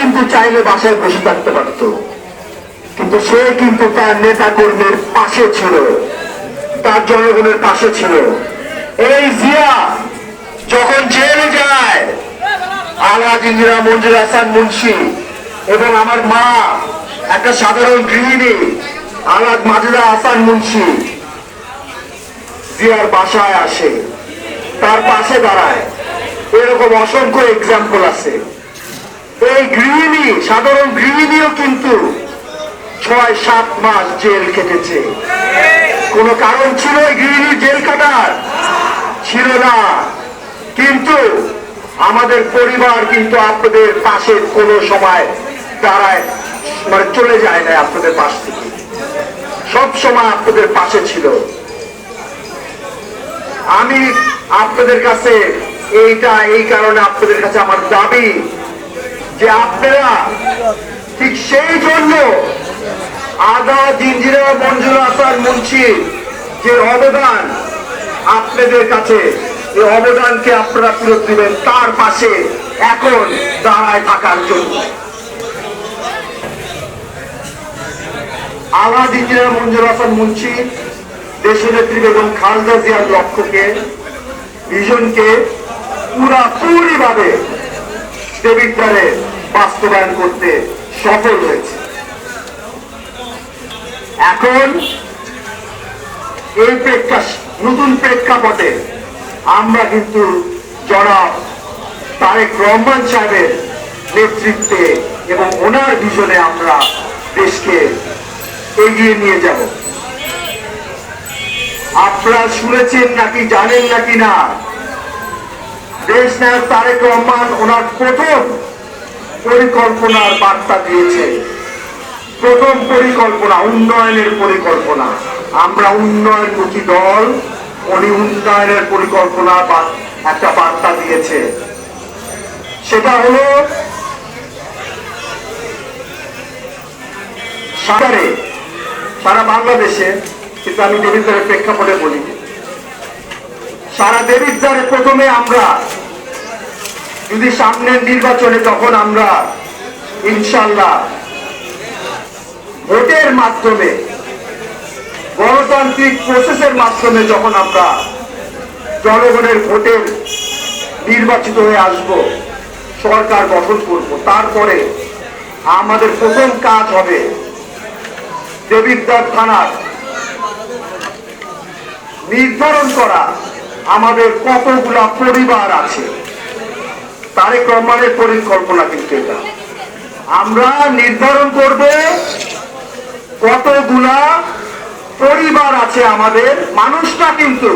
কিন্তু চাইলে বাসায় বসে থাকতে পারত। কিন্তু সে কিন্তু তার নেতা কর্মীর পাশে ছিল। তার জনগণের পাশে ছিল। এই জিয়া যখন জেলে যায়, আলহাজ ইন্দিরা, মঞ্জুর হাসান মুন্সি এবং আমার মা, একটা সাধারণ গৃহিণী, আলহাজ মাজুরা হাসান মুন্সি জিয়ার বাসায় আসে। তার পাশে দাঁড়ায়। এরকম অসংখ্য এক্সাম্পল আছে। এই গৃহিণী, সাধারণ গৃহিণীও কিন্তু ছয়, সাত মাস জেল কেটেছে। কোনো কারণ ছিল এই গৃহিণীর জেল কাটার? ছিল না। কিন্তু আমাদের পরিবার কিন্তু আপনাদের পাশে কোনো সময় দাঁড়ায় মানে চলে যায় না আপনাদের পাশ থেকে। সব সময় আপনাদের পাশে ছিল। আমি আপনাদের কাছে এইটা, এই কারণে আপনাদের কাছে আমার দাবি যে আপনারা ঠিক সেই জন্য আদা, জিঞ্জিরা, মঞ্জুর হাসান, মুন্সি যে অবদান আপনাদের কাছে, এই অবদানকে আপনারা ফেরত দিবেন তার পাশে এখন দাঁড়ায় থাকার জন্য। আলাদ ইঞ্জিনিয়ার মঞ্জুর হাসান, মুন্সি, দেশনেত্রী বেগম খালেদা জিয়ার লক্ষ্যকে ভিশনকে পুরাপুরি ভাবে দেবীর বাস্তবায়ন করতে সফল হয়েছে। এখন এই প্রেক্ষা, নতুন প্রেক্ষাপটে আমরা কিন্তু জনাব তারেক রহমান সাহেবের নেতৃত্বে এবং ওনার ভিশনে আমরা দেশকে এগিয়ে নিয়ে যাব। আপনারা শুনেছেন নাকি জানেন নাকি না? দেশ নায়ক তারেক রহমান ওনার প্রথম পরিকল্পনার বার্তা দিয়েছে। প্রথম পরিকল্পনা, উন্নয়নের পরিকল্পনা। আমরা উন্নয়নমুখী দল, উনি উন্নয়নের পরিকল্পনা একটা বার্তা দিয়েছে। সেটা হলো সাগরে সারা বাংলাদেশে, কিন্তু আমি দেবিদ্বারের প্রেক্ষাপটে বলি, সারা দেবিদ্বারে প্রথমে আমরা যদি সামনের নির্বাচনে তখন আমরা, ইনশাল্লাহ, ভোটের মাধ্যমে, গণতান্ত্রিক প্রসেসের মাধ্যমে যখন আমরা জনগণের ভোটের নির্বাচিত হয়ে আসব, সরকার গঠন করব, তারপরে আমাদের প্রথম কাজ হবে দেবিদ্বার থানার নির্ধারণ করা, আমাদের কতগুলা পরিবার আছে। তারেক রহমানের পরিকল্পনা কিন্তু এটা। আমরা নির্ধারণ করব কতগুলা পরিবার আছে আমাদের মানুষটা কিন্তু